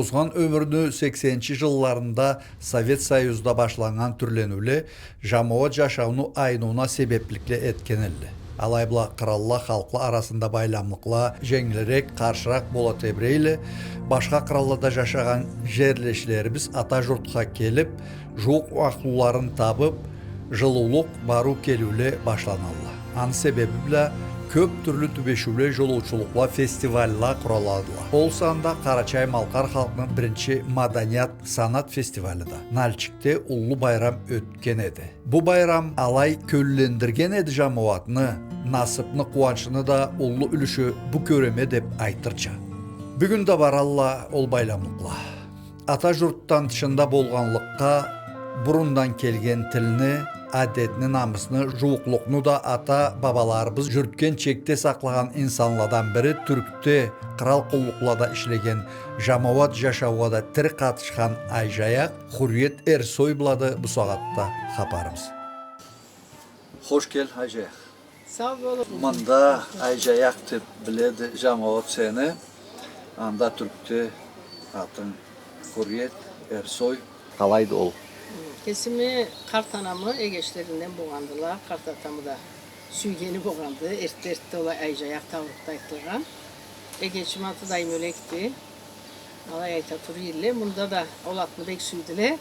озған өміріні 80-ші жылларында совет союзда башланған түрленуле жамауат жашауну айнуына себеплікле еткен әлі алай бұла кыралла қалқыла арасында байламлыкла жеңілірек қаршырақ боло тебирейле башқа қыраллада жашаған жерлешілеріміз ата жұртқа келіп, жоқ уақылыларын табып жылылық бару келуілі башланалды. Аны себебі себеби көп түрлі түбешулер жолоочулукка фестивалла құраладыла. Ол санда Қарачай Малқар малкар халкынын биринчи маданият санат фестиваліда. нальчикте улуу байрам өткен еді бұ байрам алай көлілендірген еді жамуатыны, насыпны қуаншыны да ұллы үлүшү бу көреме деп айтырча бүгүн да баралла ол байламыкла ата журттан тышында болғанлыққа бурундан келген тилни әдетini, намысыны, жуықлықны да ата бабаларыбыз жүрткен чекте сақлаған инсанладан бірі түрікте қырал құллықлада ішлеген жамауат жашауға да тір қатышқан айжаяқ Хурриет Эрсой булады bu сағатта хабарымыз. Хош кел Айжаяқ. Sağ olun. Мында Айжаяқ деп біледі жамауат сені. Анда түрікте атын Хурриет Эрсой. Қалайды ол? Kesimi Kartanamı Egeçlerinden boğandılar. Kartatamı da süygeni boğandı. Ertte ertte olay ayca yak tavrukta ettiğim. Egeçim atı dayım ölekti. Alay ayta turu yerle. Bunda da olatmı bek süydüle.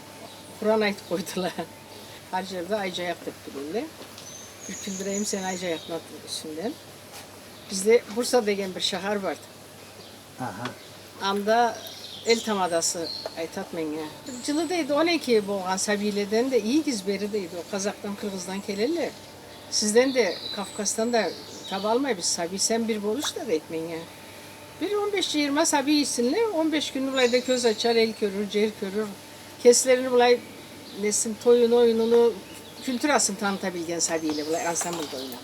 Kur'an ayt koydular. Her yerde ayca yak tepkilerle. Ürkündüreyim sen ayca yakmak üstünden. Bizde Bursa degen bir şehir vardı. Aha. Anda el tamadası aytat menge. Cılı deydi 12 boğan sabileden de iyi gizberi deydi. O Kazak'tan Kırgız'dan keleli. Sizden de Kafkas'tan da tab almay biz sabi sen bir boluş da deyit menge. Bir 15-20 sabi iyisinle 15 gün bulayda göz açar, el körür, cer körür. Keslerini bulay nesin toyunu oyununu kültür asın tanıtabilgen sabiyle bulay ansambulda oynagan.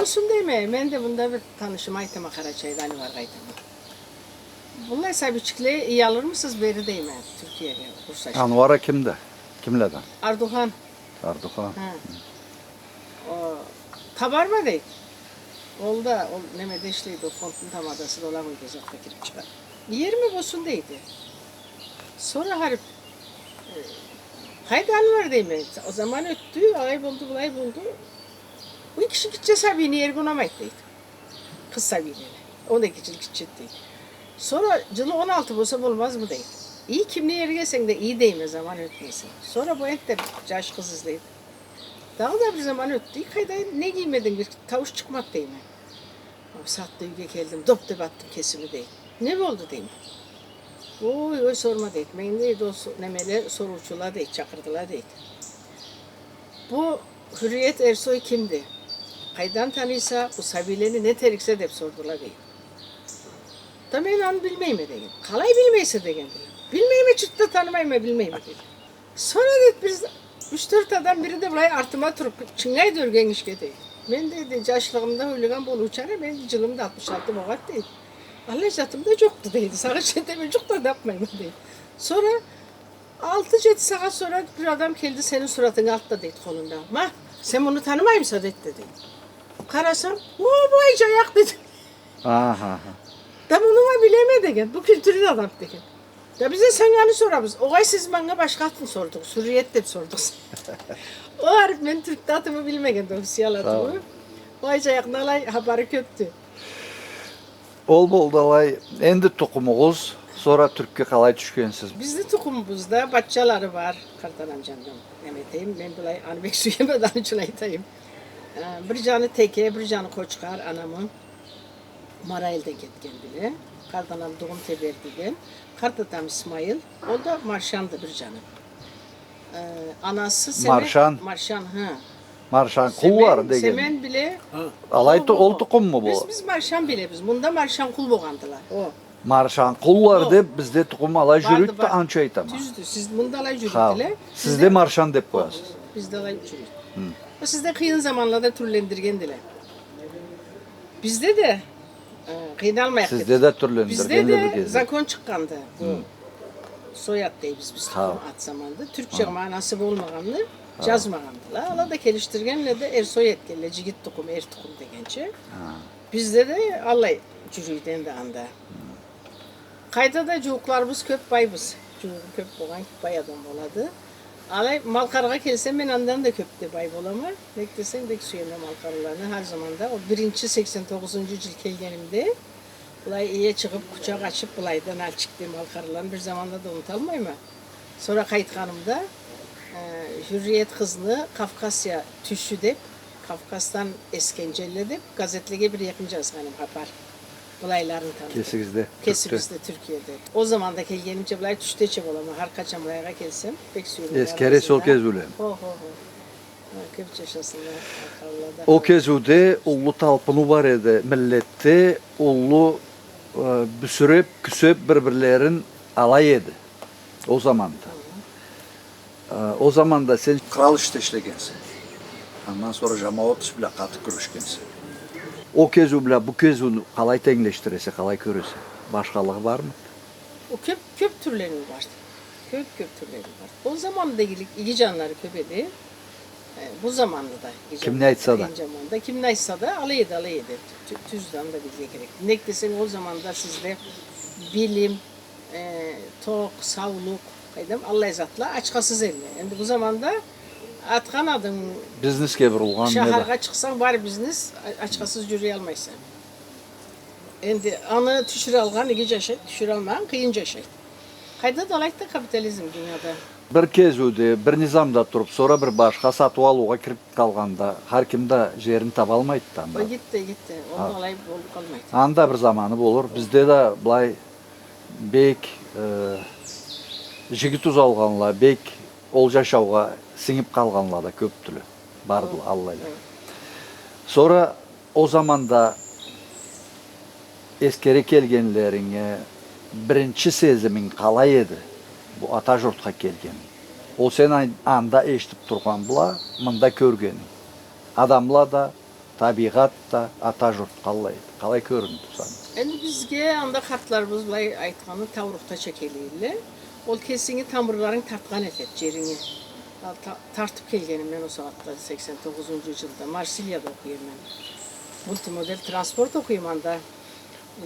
Olsun deme, ben de bunda bir tanışım aytama Karaçay'dan var gaytama. Bunlar sabiçikle iyi alır mısınız beri değil mi Türkiye'ye Bursa? Anvara kimde? Kimlerden? Arduhan. Ha. O tabarma değil. Oldu, ol, Mehmet Eşli'ydi o fontun tamadası dola mı gezekte girip çıkar. Yer mi bosun değildi. Sonra harip e, haydan var değil mi? O zaman öttü, ay buldu, bulay buldu. Bu iki kişi gideceğiz abi, gunamayt değil. Kız sabiyle. O da gidecek gidecek değil. Sonra cılı 16 bulsa bulmaz mı değil. İyi kimli yere gelsen de iyi değil mi zaman ötmesin. Sonra bu et de caş kız izleyip. Daha da bir zaman öttü. Kayda ne giymedin bir tavuş çıkmak değil mi? O saatte yüge geldim. Dop de battım kesimi değil. Ne oldu değil mi? Oy oy sorma değil. Ben de o nemele soruçula değil. Çakırdılar değil. Bu Hürriyet Ersoy kimdi? Kaydan tanıysa bu sabileni ne terikse de sordular değil. Bilmeyim mi dedim. Kalay bilmeyse dedim. Bilmeyim mi çıktı tanımayım mı bilmeyim mi dedim. Sonra dedi biz üç dört adam biri de buraya artıma turup çıngay dörgen işke değil. Ben dedi yaşlığımda hüligan bol uçarı ben cılımda 66 boğat değil. Allah jatımda çoktu dedi. Sana şey deme çok da yapmayayım dedi. Sonra 6-7 saat sonra bir adam geldi senin suratın altta dedi kolunda. Ma sen bunu tanımayı mısın dedi. Karasam o bu ayak dedi. Aha. Dem onunla bilemedik. Bu kültürün adamdık. Da bize sen yani sorabız. Oğay siz bana başka atın sorduk. Suriyet'te sorduk. o harif ben Türk atımı bilmegen de Hüsiyal atımı. Oğay çayaknalay haberi köptü. Ol bol dalay endi tokumuz sonra Türk'e kalay düşkensiz. Bizde tokumumuzda batçaları var. Kartal amcamdan Mehmet'eyim. Ben bulay anbek suyamadan çulaytayım. Ee, bir canı teke, bir canı koçkar anamın. Mara Marail'de ketken bile. Kardanam doğum teber degen. Kardadam İsmail. O da Marşan'dı bir canım. Ee, anası Semen. Marşan. Marşan hı. Marşan kul var degen. Semen bile. Alaytı ol tukum mu bu? Biz, biz Marşan bile biz. Bunda Marşan kul boğandılar. O. Marşan kul var de bizde tukum alay jürüt de anca aytam. Düzdü. Siz bunda alay jürüt ile. Sizde Marşan dep koyasız. Bizde alay jürüt. Sizde kıyın zamanlarda türlendirgendiler. Bizde de e, kıynalmayak. sizde de Bizde türlendirgen bir de kez zakon çıkkandı. Bu soyad değil biz biz Ha. at zamanında. Türkçe manası olmaganlı. Yazmagandılar. Ala da geliştirgenle de ersoy etkelle. Cigit tukum, er tukum degençe. Bizde de Allah cürüyden de anda. Kayda da cuguklarımız köp bayбыз. Cuğu köp bolan bay adam boladı. Alay Malkarga kelsem ben andan da köpte bay bolama. Nek desen dek suyuna Malkarlarını her zaman da. O birinci 89. yıl kelgenimde. Bulay iyiye çıkıp kucak açıp bulaydan al çıktı Malkarlarını bir zamanda da unutalmayayım mı? Sonra kayıtkanımda e, Hürriyet kızını Kafkasya tüşü dep, Kafkas'tan eskencelle dep, gazetlige bir yakınca hanım hapar. Bulayların tanıdı. Kesigizde. Kesibizde Türkiye'de. O zaman da kelgenimce bulay tüşte çe bolama. Har kaçan bulayga kelsem pek suyunu. Eskere sol kez öyle. Ho ho ho. O kezude ullu talpını var edi. Millette ullu e, büsürüp küsüp birbirlerin alay edi. O zaman da. E, o zaman da sen Kral işte işlegensin. Ondan sonra cemaat bile katı görüşkensin. O kezu bile bu kezunu kalay tengleştirese, kalay körese. Başkalığı var mı? O köp köp türleri var. Köp köp türleri var. O zaman da ilgili iyi canları köpedi. E, bu zamanda da Kim ne etsa da. zamanda kim ne etsa da alaydı alaydı. Tü- Tüzden de bilgiye gerek. Ne desen o zaman da sizde bilim, e, tok, sağlık, kaydam Allah izatla açkasız elle. Yani bu zamanda atkan adım Biznes kevrulgan ne de. Şaharga çıksan var biznes açkasız yürüye almaysan. Endi anı düşür algan iki yaşayt, düşür almayan kıyınca yaşayt. Kayda dolayıkta kapitalizm dünyada. Bir kezude, bir nizamda turup sonra bir başka satып алуға kirip kalganda har kimde jerin taба almaydı da. O gitti gitti. Onun olayı olup kalmaydı. Анда bir zamanı olur. Bizde de былай бек e, жигит узалганлар, бек ол жашауға сіңіп қалғанлар да көптүлү. Барды Алла ile. Sonra o zaman da eskere kelgenleriňe birinci sezimin kalay edi. Bu ata jurtga kelgen. O sen ay- anda eşitip turgan bula, mında körgeni. Adamla da, tabiat da ata jurt kalay. Kalay köründü sana. Endi bizge anda kartlarımız bulay aytkanı tavrukta çekeliyle. Ol kesini tamırların tartkan etet jerini. Ta- tartıp kelgenim ben o saatte 89. yılda Marsilya'da okuyayım ben. Multimodel transport okuyayım anda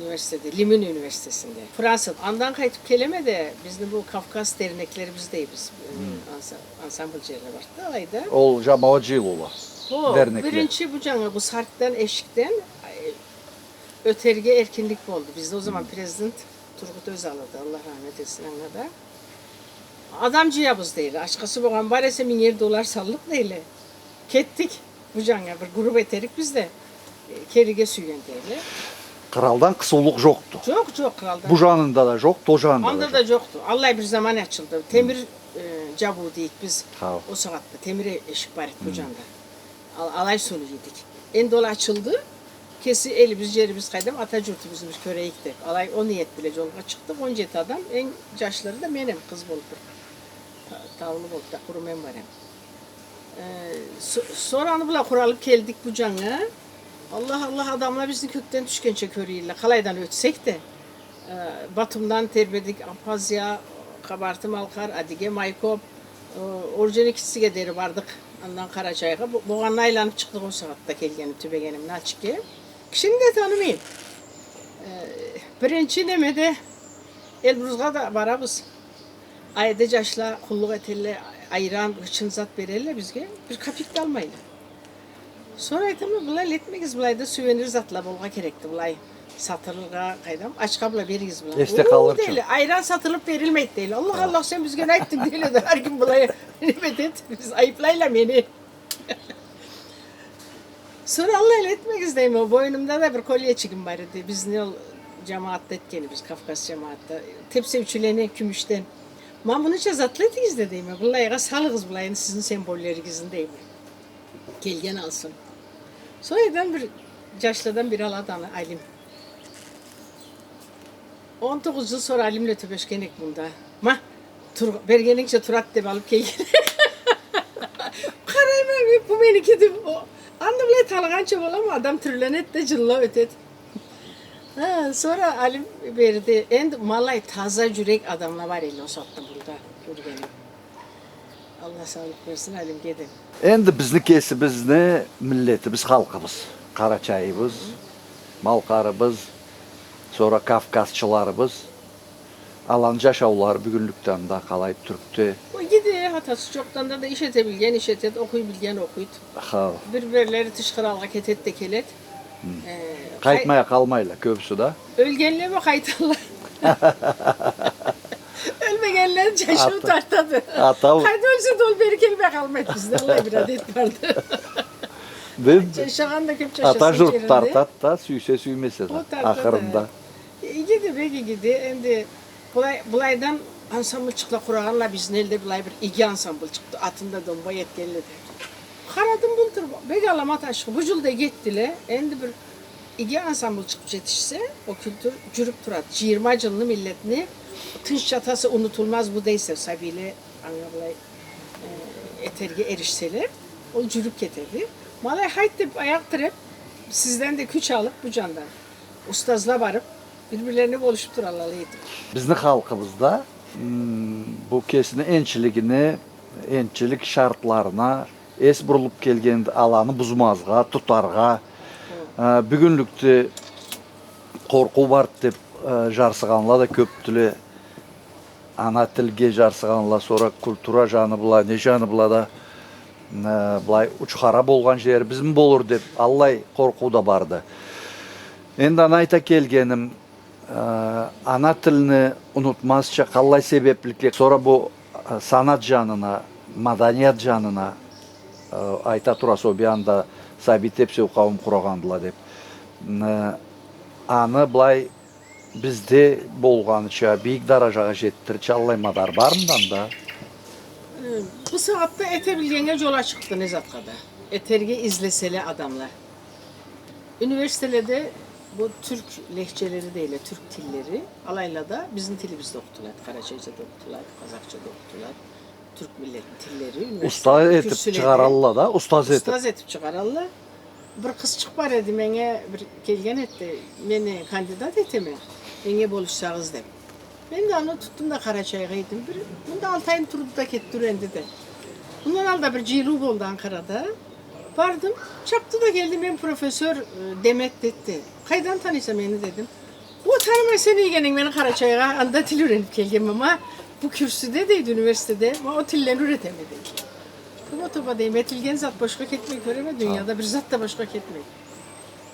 üniversitede, Limin Üniversitesi'nde. Fransa. Andan kayıtıp keleme de bizim bu Kafkas dernekleri bizdeyiz. Hmm. Ansambılcıları var. Ayda. Ol jamaat yıl ola. O, Dernekler. birinci bu cana bu sarktan eşikten öterge erkinlik oldu. Bizde o zaman prezident Turgut Özal'dı. Allah rahmet etsin ona da. Adamcıyabız değil. Aşkası boğan var ise min dolar sallık değil. Kettik bu cana bir grup eterik bizde. E, Kerige süyen değil. Kraldan kısılıq joktu. Çok çok kraldan. Bu janında da jok, o janında da Onda jok. da yoktu. Allah bir zaman açıldı. Temir e, cabu deyik biz Ha. o saatte. Temir eşik var bu canda. Al, alay sonu yedik. En dolu açıldı. Kesi elimiz yerimiz kaydam Atacurt'umuzmuş köre gittik. Alay o niyet bile yolga çıktık. 17 adam. En yaşları da benim kız buldu. Ta, tavlı buldu da kuru men var hem. Ee, so- sonra onu bula kuralıp geldik bu cana. Allah Allah adamlar bizi kökten düşkençe körüyle. Kalaydan ötsek de. Ee, Batum'dan terbedik Apazya, Kabartı Malkar, Adige Maykop, e, Orjani Kitsige deri vardık. Ondan Karaçay'a. Bu- Boğan'la aylanıp çıktık o saatte kelgenim, tübegenim, Naçike. Kişini de tanımayın. Ee, birinci nemede Elbruz'a da varabız. Ayda yaşla, kulluk etelle, ayran, hıçın zat berelle bizge. Bir kapik de almayla. Sonra aytdım bulay etmegiz bulay da süvenir zatla bolga kerekti bulay. Satılırga kaydam aç kabla beriz bulay. Oo, kalır değil, Ayran satılıp verilmeydi değil. Allah Allah sen bizge ne ettin değil. de Her gün bulay nimet et. Biz ayıplayla beni. Sonra Allah ile değil mi? Boynumda da bir kolye çıkın bari de. Biz ne ol cemaatte etkeni biz Kafkas cemaatte. Tepsi üçüleni gümüşten. Ma bunu hiç azatletiniz de değil mi? Bulayga salığız bulayın sizin sembollerinizin değil mi? Gelgen alsın. Sonradan bir yaşlıdan bir aladan alim. 19 yıl sonra alimle töbeşkenek bunda. Ma, tur, bergenikçe turat deb alıp kelgen. Qarayman bu meniki deb. o- Andı bile tanıgança bolam adam türlenet de cılla ötet. Ha, sonra alim verdi. Endi malay taza yürek adamlar var eli o sattı burada. Görgenim. Allah sağlık versin alim gedin. Endi bizni kesibimiz ne? Milletimiz, halkımız. Karaçayımız, Malkarımız, sonra Kafkasçılarımız. Alan jaşawlar bugünlükten da kalay Türk'te. O gidi hatası çoktan da, da iş etebilgen iş etet, okuyabilgen okuyut. Ha, Birbirleri tışkıral hareket et de kelet. Ee, da. Ölgenle mi kaytarlar? Ölmegenler çeşimi Hatta- tartadı. Hatta- Haydi ölse dol beri kelime kalmadı bizde. Allah bir adet vardı. Değil Çeşagan da köp çeşesi Atajurt tartat da süyse süymese de ahırında. E, Gidi peki gidi. Endi bulay, bulaydan ansambl çıktı kuraganla bizim elde bulay bir iki ansambl çıktı. Atında domba yetkenli. Karadım buldur. Bek alamat aşkı. Bu yılda gittiler. Endi bir iki ansambl çıkıp yetişse o kültür cürüp turat. 20 yılını milletini tınç çatası unutulmaz bu değilse sabile anlablay e, eterge erişseler o cürüp getirdi. Malay hayt deyip ayaktırıp sizden de küç alıp bu candan ustazla varıp birbirlerini buluşup durarlarıydı. Bizni halkımızda hmm, bu kesini ençiligini, ençilik şartlarına es burulup kelgen alanı buzmazga, tutarga, Э, Бүгінлікті қорқу бар деп э, жарсыганла да көп тілі ана тілге жарсыганла сора культура жаны бұлай, не жаны бұлай да э, былай болған жер біздің болур деп аллай қорқу да барды. Енді ана айта келгенім ана тіліні унутмасча қалай себепликке сора бұл санат жанына маданият жанына айта тура бианда bir anda сәби тепсеу қауым құрағандыла деп Ә, аны былай bizde болғанша биік даражаға жеттірчі аллай мадар барымдан да Ee, Bu saatte Etebilgen'e yola çıktı Nezatka'da. Eterge izleseli adamlar. Üniversitede bu Türk lehçeleri değil, Türk tilleri alayla da bizim tilimizde okutular. Karaçayca'da okutular, Kazakça'da okutular. Türk millet tilleri. üniversitede usta etip çıkaralla da ustaz etip Ustaz etip çıkararlar. Bir kız çıkbar edi mene bir kelgen etti. Beni kandidat eteme. Beni buluşsağız dem. Ben de onu tuttum da Karaçay'a gittim. Bir, bunda altı ayın turdu da kettir endi de. Bundan al da bir cilub oldu Ankara'da. Vardım, çaptı da geldi ben profesör e, Demet dedi. Kaydan tanıysa beni dedim. Bu tanımay seni gelin beni Karaçay'a anda til öğrenip geldim ama bu kürsüde deydi üniversitede ama o tillerini üretemedik. Topa topa deyim, etilgen zat başka ketmek göreme dünyada bir zat da başka ketmek.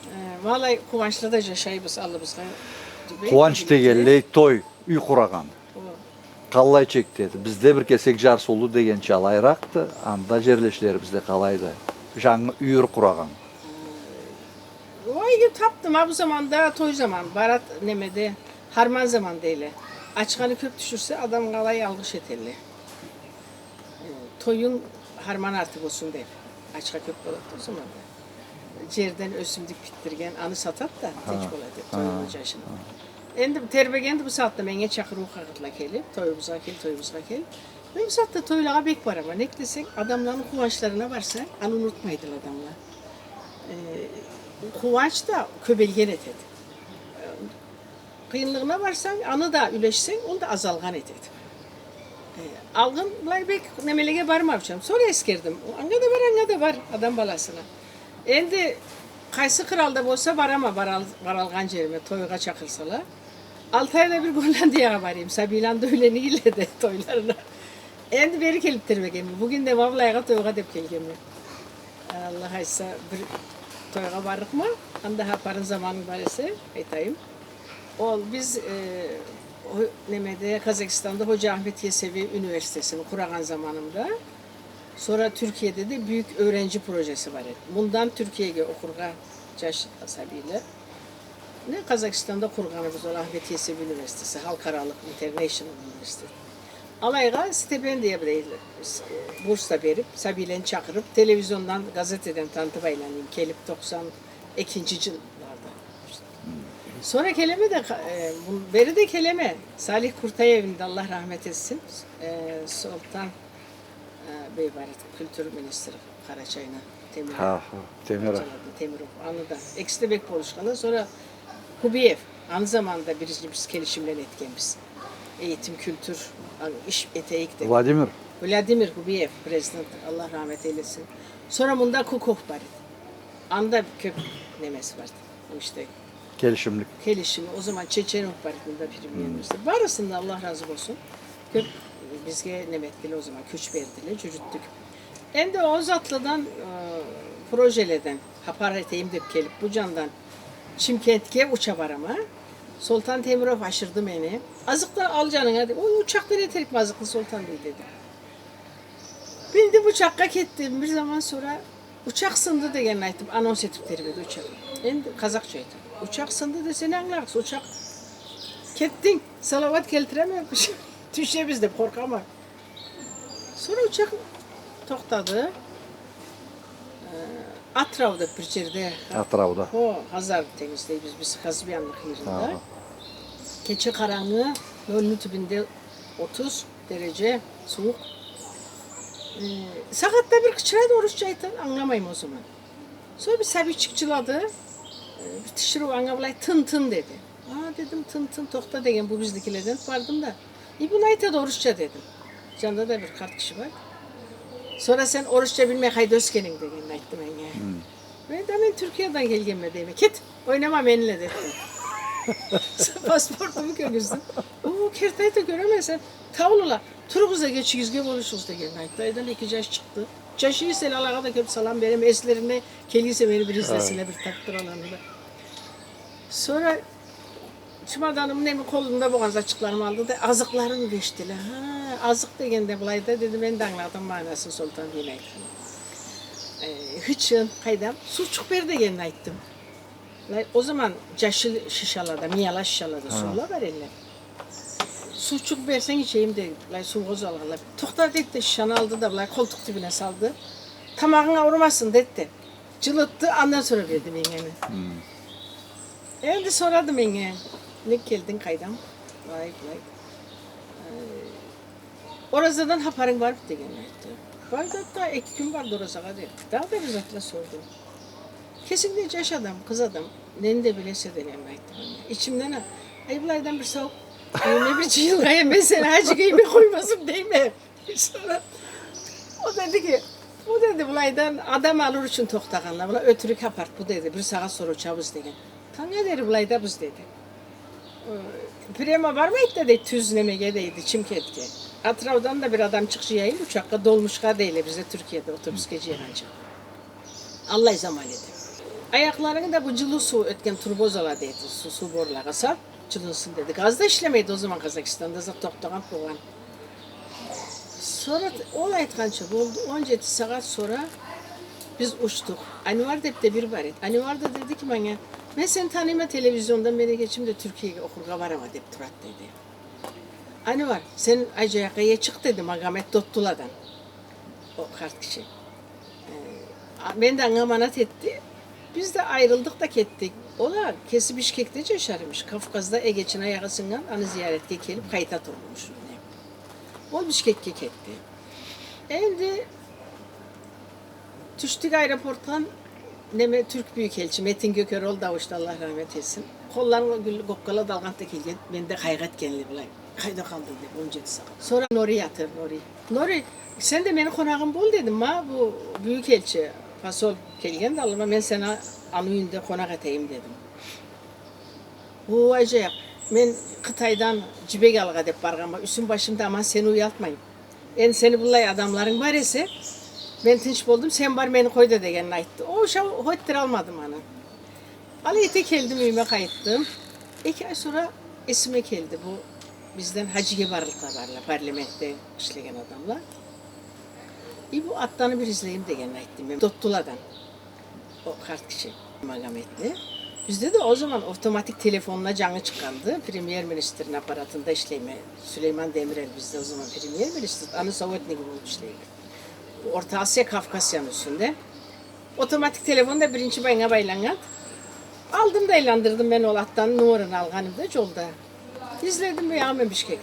Ee, vallahi kuvançlı da yaşayımız alımızga. қуаныш дегенлей той үй құраған O. қалай чек деді бізде бір кесек жар солу дегенше алайрақты анда жерлешілер бізде қалайды жаңы үйір құраған Vay gibi taptım ha bu zamanda toy zaman. Barat nemede harman zaman Açkanı kök düşürse adam kalay algış etelli. Ee, toyun harman artık olsun deyip. Açka kök oladı o zaman da. Cerden ösümdük bittirgen anı satat da teç oladı. Toyun yaşını. Endi terbegen bu saatte menge çakır ukakıtla kelip, toyumuza kel, toyumuza kel. Ben bu saatte toylağa bek var ama ne desek adamların kuvançlarına varsa anı unutmaydılar adamlar. Ee, kuvanç da köbelgen et et. Ee, Kıyınlığına varsan anı da üleşsen onu da azalgan et et. Ee, algın lay bek nemelege barmavçam. Sonra eskerdim. Anga da var anga da var adam balasına. Endi kaysı kralda bolsa barama baral, baralgan yerime toyga çakılsalar. Altı ayda bir da öyle ile de toylarına. Endi beri kelip termegemi. Bugün de vavlayga toyga dep kelgemi. Allah aysa bir toyga mı? Anda haparın zamanı var ise aytayım. Ol biz e, nemede Kazakistan'da Hoca Ahmet Yesevi Üniversitesi'ni kuragan zamanımda sonra Türkiye'de de büyük öğrenci projesi var. Bundan Türkiye'ye okurga caş asabiyle. Ne Kazakistan'da kurganımız olan Ahmet Yesevi Üniversitesi, Halkaralık International Üniversitesi. Alayga stipendiye bir burs da verip, Sabilen çakırıp, televizyondan, gazeteden tanıtıp aylanayım. Kelip 92. Sonra kelime de, e, beri de kelime. Salih Kurtay evinde Allah rahmet etsin. E, Sultan e, Bey var, Kültür Ministri Karaçay'ına. Temir. ha ha Hocaladı, Temirov. Anıda. Ekstebek Boluşkanı. Sonra Kubiyev. Aynı zamanda birinci biz gelişimden etkemiz. Eğitim, kültür, iş eteğik de. Vladimir Vladimir Kubiyev prezident. Allah rahmet eylesin. Sonra bunda Kukov var. Anda kök nemesi vardı. Bu işte Gelişimlik. Gelişim. O zaman Çeçen Muhbarı'nda premiyerimizdi. Hmm. Barısında Allah razı olsun. Köp, bizge nemetkili o zaman küç verdiler, cürüttük. Hem de o zatlıdan e, projeleden, hapareteyim deyip gelip bu candan Çimkent'e uça varama. Sultan Temirov aşırdı beni. Azıkla al canına dedi. O uçakta ne terip azıklı sultan değil dedi. Bindim uçakka gittim. Bir zaman sonra uçak sındı degen aytım. Anons etip terip uçak. Endi Kazakça aytım. Uçak sındı dese ne anlarız? Uçak kettin. Salavat keltirememiş. Düşebiz de korkama. Sonra uçak toxtadı. Ee, Atravda bir yerde. Atrafda. O Hazar temizdeyiz biz Kazbiyanlık yerinde. Aha. Keçe karanlığı, nölün tübünde 30 derece soğuk. Ee, sakatta bir kıçıraydı oruçça aytan anlamayım o zaman. Sonra bir sabi çıkçıladı. Ee, bir tişiru angablay tın tın dedi. Aa dedim tın tın tokta degen bu bizdekilerden vardım da. İyi bunu aytadı oruçça dedim. Canda da bir kart kişi var. Sonra sen oruçça bilmek haydi özkenin degen ayttım ben ya. Ben de ben Türkiye'den gelgenme deyime. Git oynama benimle dedim. Pasportumu görürsün. Oo kertayı da göremezsen. Tavlula. Turguz'a geç yüzge buluşuz da gelin. Dayıdan iki yaş çıktı. Çaşıyı sen alağa da köp salam benim eslerine keliyse beni bir izlesine bir taktır alanında. Sonra Çumadanım ne mi kolumda boğaz açıklarımı aldı da azıklarını geçtiler. Ha, azık degende bulayda dedi ben de anladım manasını Sultan Bey'le e, hıçın kaydam suçuk bir de gelin ayttım. O zaman caşı şişalada, miyala şişalada suala var elle. Suçuk versen içeyim de, lay su goz algıla. Tohta dedi de şişanı aldı da lay koltuk dibine saldı. Tamağına vurmasın dedi de. Cılıttı, ondan sonra verdim yengemi. Şimdi soradım yenge. Ne geldin kaydam? Lay lay. Orazadan haparın var mı degen ayttı. Var da da iki gün vardı orazaga dedi. Daha da zatla sordum. Kesinlikle yaş adam, kız adam. Neni de bilese de bana. İçimden ha. Ay bulardan bir soğuk. Ay ne bir çığılgaya mesela hacı giyme koymazım değil mi? O dedi ki bu dedi bulaydan adam alır için toxtağanlar. Bula ötürük apart bu dedi. Bir saat sonra uçabız dedi. Tanga deri bulayda biz dedi. Prema var mıydı dedi Tüzleme'ye deydi Çimkent'e. Atravdan da bir adam çıkışıyayım uçakka dolmuşka değil bize Türkiye'de otobüs geçiyor ancak. Allah zaman edi. Ayaklarını da bu cılı su ötken turbozola dedi. Su, su borlağa sal. Cılınsın dedi. Gaz da işlemeydi o zaman Kazakistan'da zat toktağan kovan. Sonra ol aytkança oldu 17 saat sonra biz uçtuk. De bir var et. Anvar da dedi ki bana ben seni tanıyma televizyondan beni geçim de Türkiye'ye okurga varama deyip Turat dedi. Anvar sen Acayaka'ya çık dedi Magamet Dottula'dan. O kart kişi. Ee, ben de angamanat etti. Biz de ayrıldık da kettik. Ola kesip Bişkek'te yaşarmış. Kafkaz'da Egeç'in ayağısından anı ziyaretke gelip kayıta olmuş. O Bişkek'e ketti. Endi düştük aeroporttan Neme Türk Büyükelçi Metin Gökerol Davuş'ta Allah rahmet etsin. Kollarına gül gokkala dalgan da kelgen. Ben de kaygat genli bilay. Kayda kaldı dedi 17 saat. Sonra Nori yatır Nori. Nori sen de beni konağım bol dedim ma bu Büyükelçi Fasol kelgen de alıma ben sana anıyında konak eteyim dedim. Bu acayip. Ben Kıtay'dan cibek alga dep bargama üstüm başımda aman seni uyaltmayın. En seni bulay adamların var ise ben tinç buldum sen bar beni koy da degen ayttı. O şa hoyttir almadım ana. Aliyete geldim evime kayıttım. İki ay sonra esime geldi bu bizden hacı gebarlıklar varlar parlamentte işleyen adamlar. İyi bu attanı bir izleyeyim degen ayttım. Ben Dottula'dan. O kart kişi magametli. Bizde de o zaman otomatik telefonla canı çıkandı. Premier Minister'in aparatında işleyme. Süleyman Demirel bizde o zaman Premier Minister. Anı işleyme. Bu Orta Asya Kafkasya'nın üstünde. Otomatik telefonda birinci bayına baylangan. Aldım da eğlendirdim ben o attan numaranı alganım da yolda. İzledim ve yağmen Bişkek'le.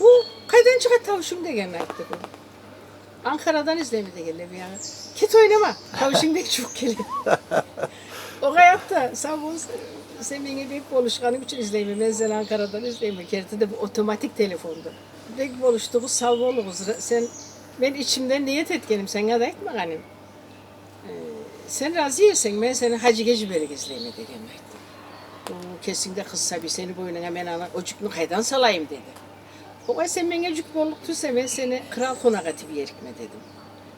Bu kaydan çıkan tavuşum degen ayttı bu. Ankara'dan izlemeye geliyor ya. Kit oynama. Tavuşumdaki çok geliyor. o hayatta. Sen beni büyük buluşkanım için izleyeyim. Ben seni Ankara'dan izleyeyim. Kerti de bu otomatik telefondu. Pek buluştuğumuz sağ oluruz. Sen ben içimden niyet etkenim. Sen kadar etme ganim. Ee, sen razıysan ben seni hacı geci böyle izleyeyim dedim. O kesinde kızsa bir seni boynuna hemen ana ocukunu kaydan salayım dedi. O ay sen bana cük bolluk tüse ben seni kral konak eti bir yerikme dedim.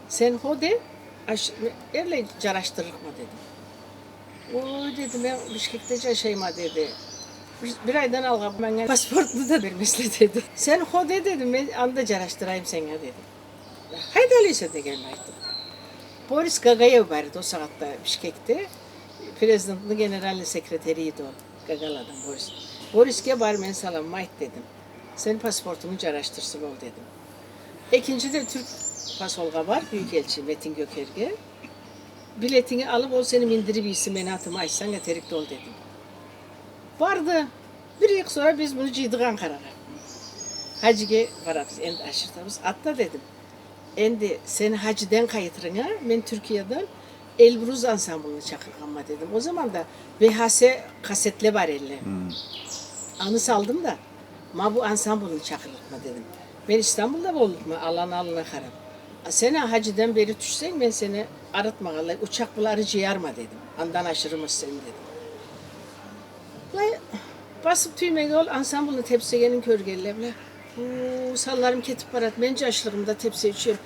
Sen ho de aş, öyle caraştırırık mı dedim. O dedi ben Bişkek'te yaşayma dedi. Bir, aydan alga bana pasportunu da vermesle dedi. Sen ho de dedim ben anda caraştırayım sana dedim. Haydi öyleyse de gelmeydi. Boris Gagayev vardı o saatte Bişkek'te. Prezidentin general sekreteriydi o. Gagaladan Boris. Boris'e bar ben salam dedim. Senin pasportunu araştırsın ol dedim. İkinci de Türk pasolga var. Büyükelçi Metin Gökerge. Biletini alıp o seni indirip iyisin beni hatıma açsan yeterik ol dedim. Vardı. Bir yıl sonra biz bunu cıydık Ankara'ya. Hacıge vararız, endi aşırtamız. Atla dedim. Endi seni haciden kayıtırın ha. Ben Türkiye'den Elbruz ansamblını çakırganma dedim. O zaman da VHS kasetle var elle. Anı saldım da. Ma bu ansamblını çakırıkma dedim. Ben İstanbul'da mu? Alan alına karım. Seni haciden beri düşsen ben seni aratma Allah. Uçak buları ciyarma dedim. Andan aşırımız seni dedim. Vay, basıp tüymege ol ansamblını tepsigenin körgelle bile. Sallarım ketip barat. Bence açlığımda tepsi içiyorum.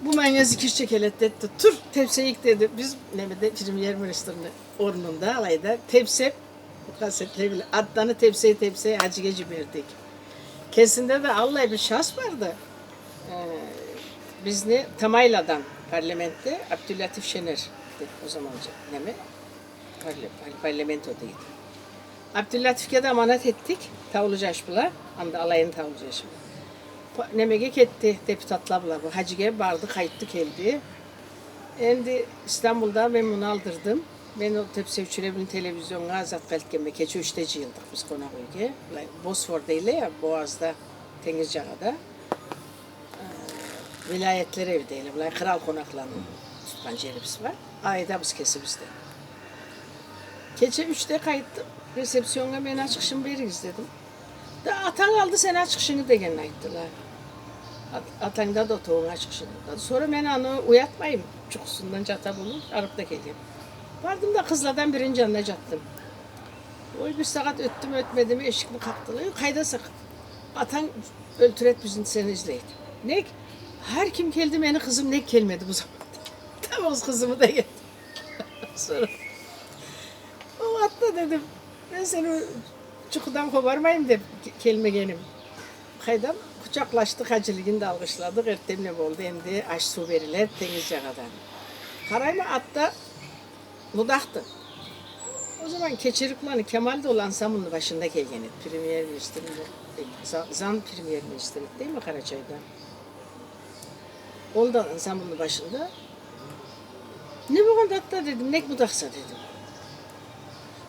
Bu manya zikir çekelet etti. Tur tepsiye ilk dedi. Biz Nemede Premier Minister'in ornunda alayda tepsi kasetle bile atlanı tepsiye tepsiye hacı geci verdik. Kesinde de Allah bir şans vardı. Ee, biz ne Tamayla'dan parlamentte Abdülatif Şener o zamanca neme Parla, parlamentodaydı. Abdülatif'e de emanet ettik. Tavlucaş bula. Anda alayın tavlucaşı. Nemege ketti deputatla bula. Bu hacıge bardı kayıttı geldi. Endi İstanbul'da ben bunu aldırdım. Ben o tepsi uçurebilin televizyonuna azat belkeme keçi üçte yıldık biz konak ülke. Bosfor değil ya Boğaz'da, Tenizcağa'da. Ee, vilayetler evi değil. Bulay kral konaklarının tutkan yerimiz var. Ayda biz kesimizde. Gece üçte kayıttım. Resepsiyona ben açıkışımı veririz dedim. Da atan aldı sen açıkışını da gene ayttılar. At- Atan da da otuğun açıkışını. Sonra ben onu uyatmayayım. Çukusundan cata bulur. Arıp da geleyim. Vardım da kızlardan birinci yanına yattım. Oy bir saat öttüm ötmedi mi eşik mi kalktılar. Yok kayda sak. Atan öldüret bizim seni izleyin. Ne? Her kim geldi beni kızım ne gelmedi bu zaman. Tam o kızımı da geldi. Sonra o atla dedim. Ben seni çukurdan kovarmayayım de kelime gelim. Kaydam kucaklaştık hacılığını da alkışladık. Ertemle oldu hem de aş su veriler deniz yağadan. Karayma atta budaktı. O zaman Keçirikmanı Kemal de olan Samunlu başında gelgeni. Premier Minister'inde, Zan Premier Ministeri değil mi Karaçay'da? Oldu Samunlu başında. Ne bu kadar da dedim, ne budaksa dedim.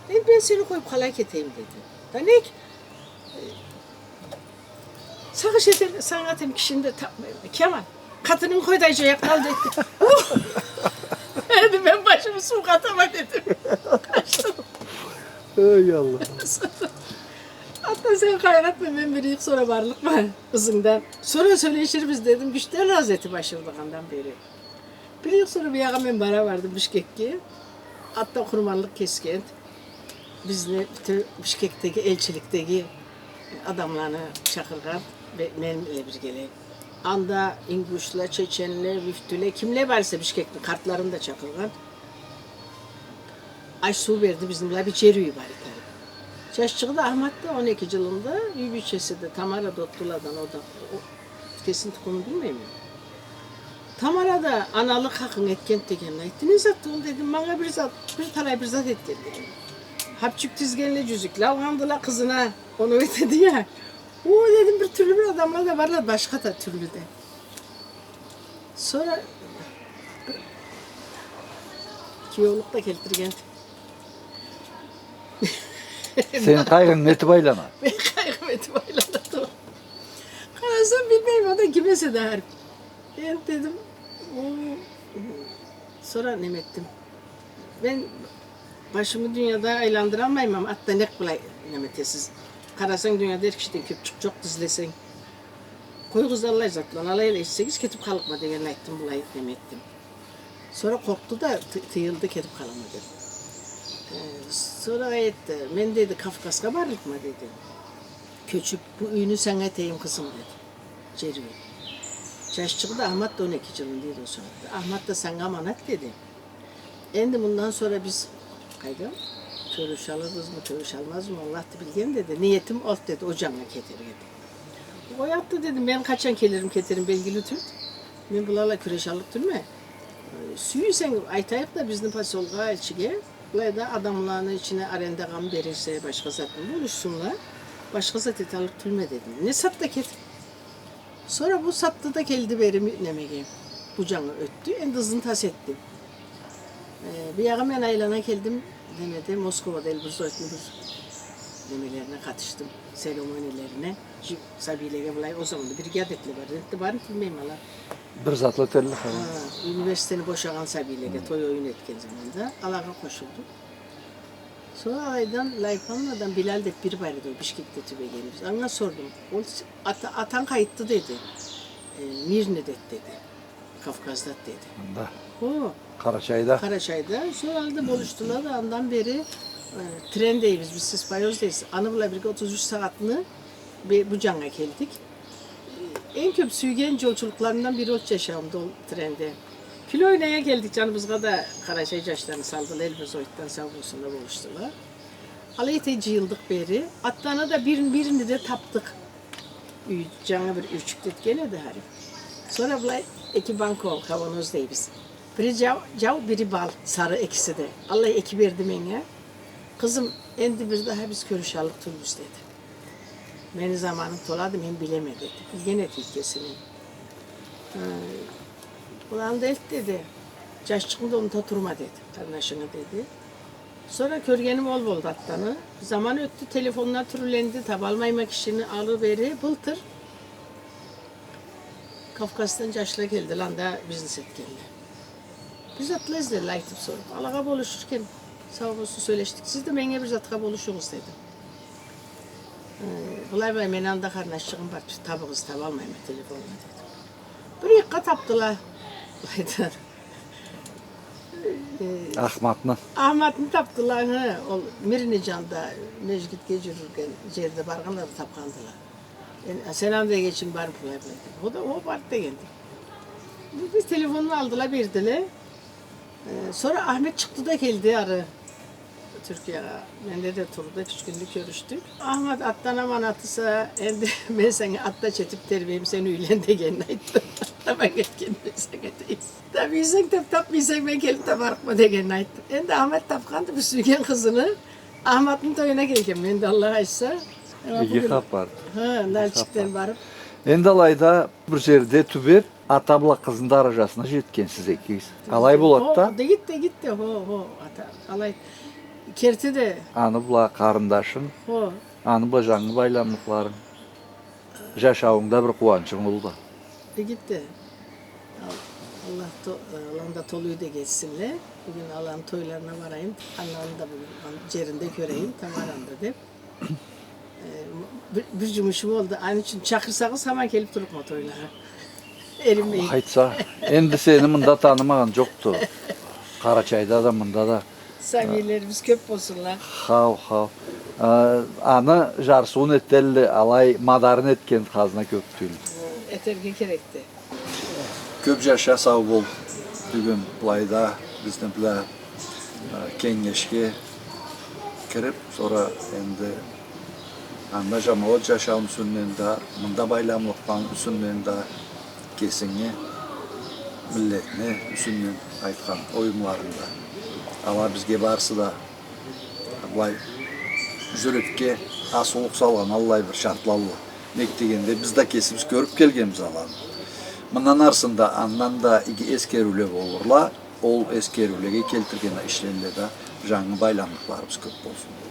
Ben, ben seni koyup halak eteyim dedi. Da ne ki? Sana şey dedim, sana atayım kişinin de ta- Kemal, kadının koydayıcıya kaldı etti. dedim ben başımı su katama dedim. Kaçtım. Ey Allah. Hatta sen kaynatma ben bir yıl sonra varlık var kızından. Sonra söyleşiriz dedim. Güçler Hazreti başırdıkandan beri. Bir yıl sonra bir yağa ben bara vardım Bişkek'e. Hatta kurmanlık kesken. Biz ne bütün Bişkek'teki elçilikteki adamlarını çakırgan ve benimle bir geleyim. Anda İnguşla, Çeçenle, Müftüle, kimle varsa Bişkek'te kartlarını da çakırgan. Ay su verdi bizimle bir çeriği var bir tane. Çeşçığı da Ahmet'te 12 yılında Yübüçesi de Tamara Dottula'dan o da o, kesin tukumu bilmiyorum. Tamara'da analık hakkın etken degen aytını zat ol dedim bana bir zat bir talay bir zat etken dedim. Hapçık tizgenli cüzük lavhandıla kızına onu ötedi ya. O dedim bir türlü bir adamlar da varlar başka da türlü de. Sonra Kiyoluk da keltirgen. Senin kaygın neti baylama. Ben kaygımetim ayladım. Karasam bilmeyim o da kimese der. Ben dedim. "Oo." Sonra ne ettim? Ben başımı dünyada aylandıramayım ama hatta ne kolay nemetesiz. Karasan dünyada her kişiden köp çok dizlesen. Koy kızlarla zaten alayla içsekiz ketip kalıkma diye ettim bulay ettim. Sonra korktu da tı- tıyıldı ketip kalamadı. Ee, sonra ayette, men dedi Kafkas'a barlık mı dedi. Köçüp bu üyünü sana eteyim kızım dedi. Cervi. Yaş çıktı Ahmet da 12 yılındaydı o sırada. Ahmet da sana amanat dedi. Endi bundan sonra biz kayda körüş alırız mı, körüş almaz mı Allah da bilgen dedi. Niyetim ot dedi, ocağına getir dedi. O yaptı dedim, ben kaçan gelirim getirin belgili tut. Ben bularla küreş alıp durma. Suyu sen aytayıp da bizim pasolga içige. Buraya da adamların içine arenda gam verirse başka zatın buluşsunlar. Başka zat et alıp tülme dedim. Ne sat da ket. Sonra bu sattı da geldi benim nemege. Bucağını öttü, en hızını tas ettim. Ee, bir yağı ben aylana geldim demedi. Moskova'da Elbrus Öğretmenimiz demelerine katıştım. Seremonilerine. Sabiyle bulay o zaman da bir gadetli var. Reddi var mı bilmem hala. Bir zatla telli Ha, üniversiteni boşagan Sabiyle toy oyun etken zamanda alaga koşuldu. Sonra aydan Laypanla'dan Bilal de bir bari de Bişkek'te tübegenimiz. Ana sordum. O ata, atan kayıttı dedi. E, Mirne'det dedi. Kafkaz'da dedi. Da. O Karaçay'da. Karaçay'da. Sonra da buluştular da ondan beri e, trendeyiz biz Sispayozdayız. Anıbla birlikte 33 saatini bir Bucan'a geldik. En köp süygen yolculuklarından biri o yaşamdı o trende. Kilo oynaya geldik canımızga da Karaçay yaşlarını saldılar. Elbaz Oyt'tan Savrusu'nda buluştular. Alayete yıldık beri. Attana da bir, birini de taptık. Cana bir üçüktük gene de hari. Sonra bulay iki banko kavanozdayız biz. Biri cav, cav, biri bal. Sarı ikisi de. Allah iki verdi mene. Kızım endi bir daha biz görüş alıp tulmuş dedi. Beni zamanım toladım hem bilemedi. Gene tilkesinin. Ulan da et dedi. Caş çıkında onu oturma dedi. Karnaşını dedi. Sonra körgenim ol bol dattanı. Zaman öttü telefonlar türlendi. Tab almaymak işini alıveri bıltır. Kafkas'tan caşla geldi lan da business et. Biz atlayız dedi laytıp sorup. Alağa buluşurken sağ olsun söyleştik. Siz de bana bir zatka buluşunuz dedim. Bay men anda karnaşçığım var. Tabığız tab almayayım telefonla dedim. Bir yıkka taptılar. Laydan. Ahmet'nin. Ahmet'ni taptılar ha. O Mirinican'da Necgit geçirirken yerde barganlar tapkandılar. Yani, selam da geçin bar buraya dedi. O da o bar da geldi. Biz telefonunu aldılar verdiler. Ee, sonra Ahmet çıktı da geldi arı. Türkiye'ye. Ben de de turda üç günlük görüştük. Ahmet attan aman atısa, elde ben seni atta çetip terbiyem seni üylen de ayttım. Tabi geçkin ben sana deyim. Tabi sen tap tapmaysan ben gelip tabarıkma de gelin ayttım. Ende Ahmet tapkandı bir sügen kızını. Ahmet'in toyuna geldim ben de Allah'a açsa. İyi kap vardı. Ha, Nalçık'tan barıp. Endalayda bir yerde tüber atabla kızın da aracasına jetkensiz ekiyiz. Alay bulat da Ho, de git de git de ho ho. Ata, alay. Kerti de anı bula karındaşın, ho. anı bacağını baylamlıkların. Yaşavında bir kuvancın oldu. De gitti. Allah to, alanda toluyu da geçsinler. Bugün alan toylarına varayım. Anlarını da bugün cerinde göreyim. Tamaranda de. Ee, bir, bir cumuşum oldu. Aynı için çakırsanız hemen gelip durup mu toylara. Erinmeyin. Haytsa, endi seni mında tanımayan çoktu. Karaçay'da da mında da. Samiyelerimiz köp olsunlar. Hav hav. Ee, Anı jarsuun ettelli alay madarın etken kazna köptüğün. Eterge gerekti. Köp yaşa sağ bol. Bugün bulayda bizden bile kengeşke kirip sonra endi anda jamoat yaşam sünnende, mında baylamlıktan sünnende kesini milletini üsünden aytkan oyunlarında. ама бізге барысы да былай жүрекке асулық салған аллай бір шартлаулы мектегенде біз да кесіміз көріп келгенбіз алланы Мұнан арсында аннан да ескеруле болырла ол ескерулеге келтірген ішленде да жаңы байландықларыбыз көп болсын